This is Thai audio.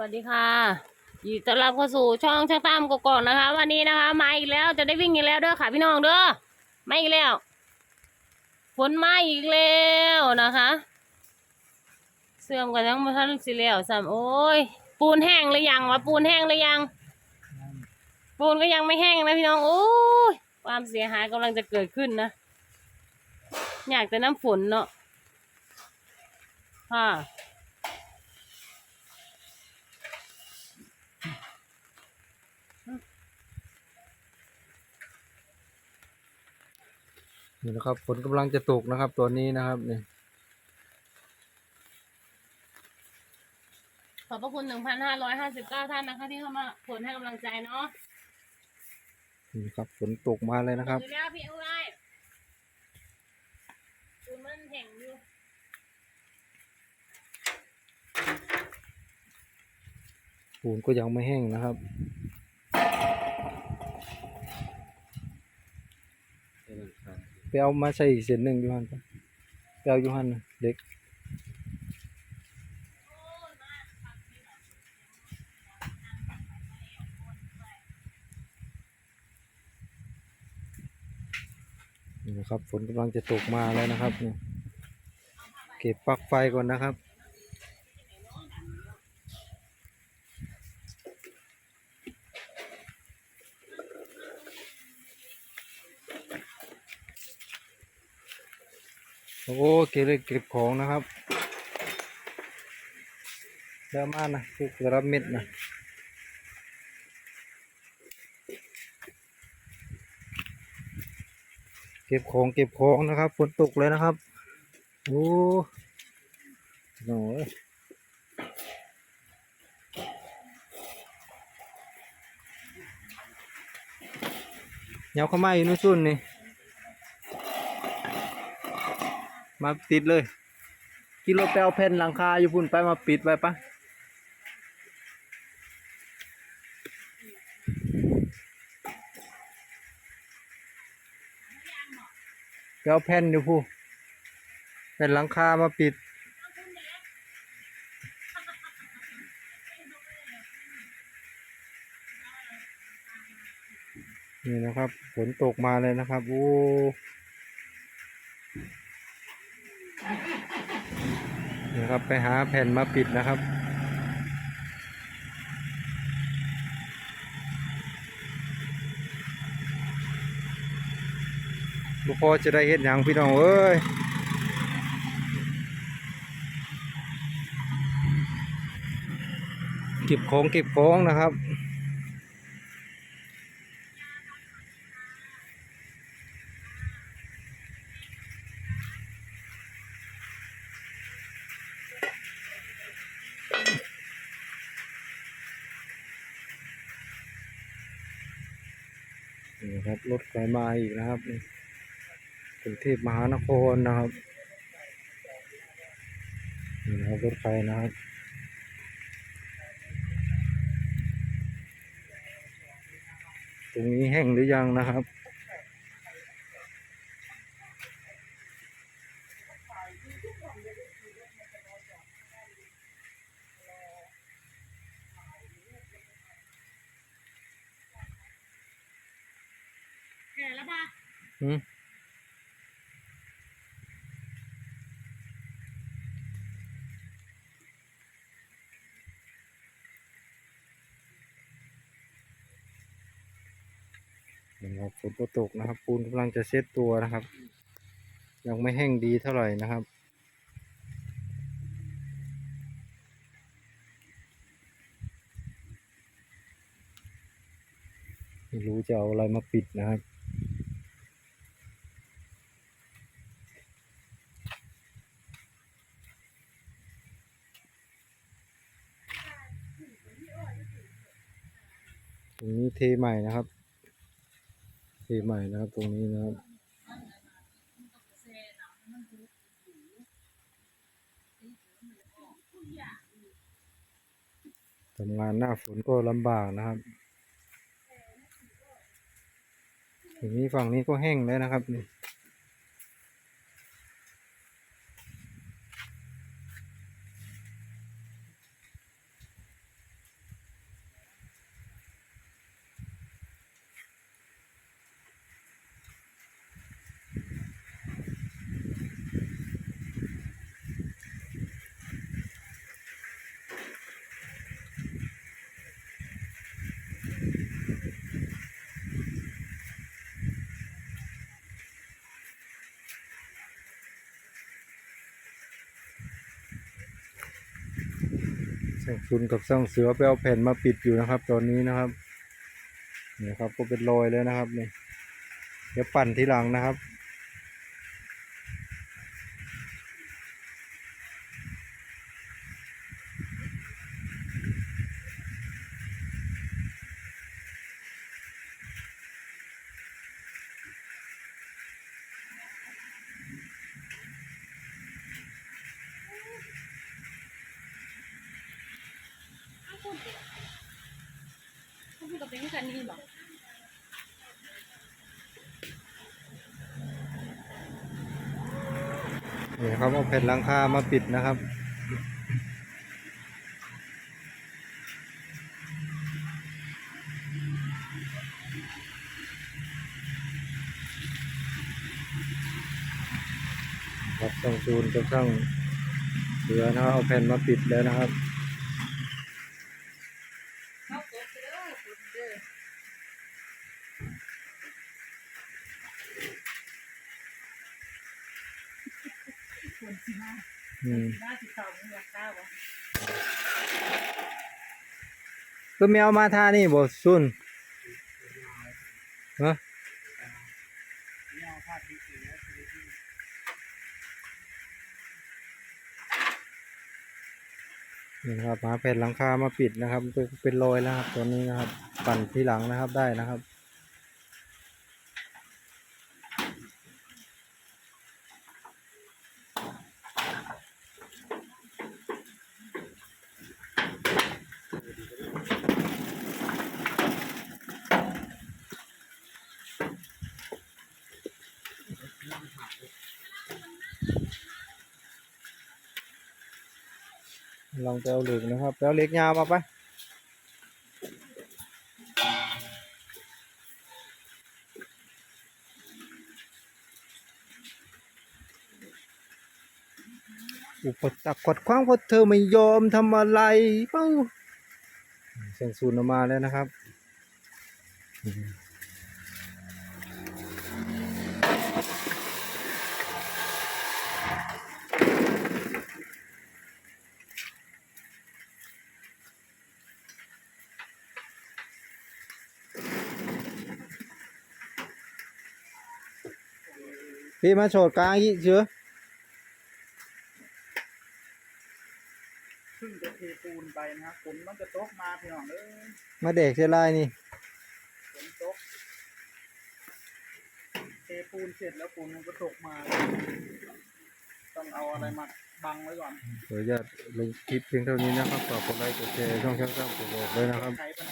วัสดีค่ะยินดีต้อนรับเข้าสู่ช่องช่างตามกกอกนะคะ วันนี้นะคะ มาอีกแล้วจะได้วิ่งอีกแล้วเด้อค่ะพี่น้องเด้อมาอีกแล้วฝนมาอีกแล้วนะคะ เสื่อมกันทั้งท่านสิแล้วซ้ำโอ้ยปูนแห้งหรือยังวะปูนแห้งหรือยัง ปูนก็ยังไม่แห้งนะพี่น้องโอ้ยความเสียหายกำลังจะเกิดขึ้นนะอยากแต่น้ำฝนเนาะค่ะ นี่นะครับฝนกำลังจะตกนะครับตัวนี้นะครับนี่ขอบพระคุณ 1,559 ท่านนะคะที่เข้ามาผลให้กำลังใจเนาะนี่ครับฝนตกมาเลยนะครับ ดูแล้วพี่เอาไว้ดูมันแห่งอยู่ปูนก็ยังไม่แห้งนะครับ ไปเอามาใส่อีกเส้นหนึ่งอยูฮันไปไปเอาอยูฮันเด็กนี่นะครับฝนกำลังจะตกมาแล้วนะครับ เก็บปลั๊กไฟก่อนนะครับ โอ้เก็บเลยเก็บของนะครับเยอะมากนะคือกระเม็ดนะเก็บของเก็บของนะครับฝนตกเลยนะครับโอ้โหเงาเข้ามาอยู่นู่นซุ่นี่ มาติดเลย กิโลแปลแผ่นหลังคาอยู่พุ่นไปมาปิดไว้ปะแปลแผ่นอยู่พูแผ่นหลังคามาปิดนี่นะครับฝนตกมาเลยนะครับโอ้ นะครับไปหาแผ่นมาปิดนะครับ บุพอจะได้เห็นอย่างพี่น้องเอ้ยเก็บของเก็บของนะครับ ครับรถไฟมาอีกนะครับกรุงเทพมหานครนะครับนี่นะครับรถไฟนะครับตรงนี้แห้งหรือยังนะครับ แก่แล้วปะอืมนี่ครับฝนก็ตกนะครับ ปูนกำลังจะเซ็ตตัวนะครับ ยังไม่แห้งดีเท่าไหร่นะครับไม่รู้จะเอาอะไรมาปิดนะครับ ตรงนี้เทใหม่นะครับ เทใหม่นะครับตรงนี้นะครับทำงานหน้าฝนก็ลำบากนะครับทีนี้ฝั่งนี้ก็แห้งแล้วนะครับนี่ ช่างซุนกับช่างเสือไปเอาแผ่นมาปิดอยู่นะครับ ตอนนี้นะครับนี่ครับก็เป็นรอยแล้วนะครับนี่เดี๋ยวปั่นทีหลังนะครับ เขาพูดกับเป็นกันนี่หรอนี่นะครับเอาแผ่นหลังคามาปิดนะครับครับช่างซูนกับช่างเสือนะครับเอาแผ่นมาปิดแล้วนะครับ อืมน่าสิสองอยากก้าวะก็ไม่เอามาทานี่บ่ซุนฮะนี่นะครับหาแผ่นหลังคามาปิดนะครับเป็นเป็นรอยแล้วครับตอนนี้นะครับ ปั่นที่หลังนะครับได้นะครับ ลองไปเอาเหล็กนะครับไปเอาเหล็กยาวมาไปอุปสรรคขัดขวางเพราะเธอไม่ยอมทำอะไรเป้าเสียงสูนออกมาแล้วนะครับ พี่มาโฉดกลางอีกเชื้อซึ่งจะเทปูนไปนะครับฝนมันจะตกมาพี่น้องเอ้ยมาเด็กเชลายนี่ฝนตกเทปูนเสร็จแล้วฝนมันก็ตกมา ต้องเอาอะไรมาบังไว้ก่อนเดี๋ยวจะลงคลิปเพียงเท่านี้นะครับฝากกดไลค์กดแชร์ช่องช่างๆกดบอกเลยนะครับ ใช้ปัญ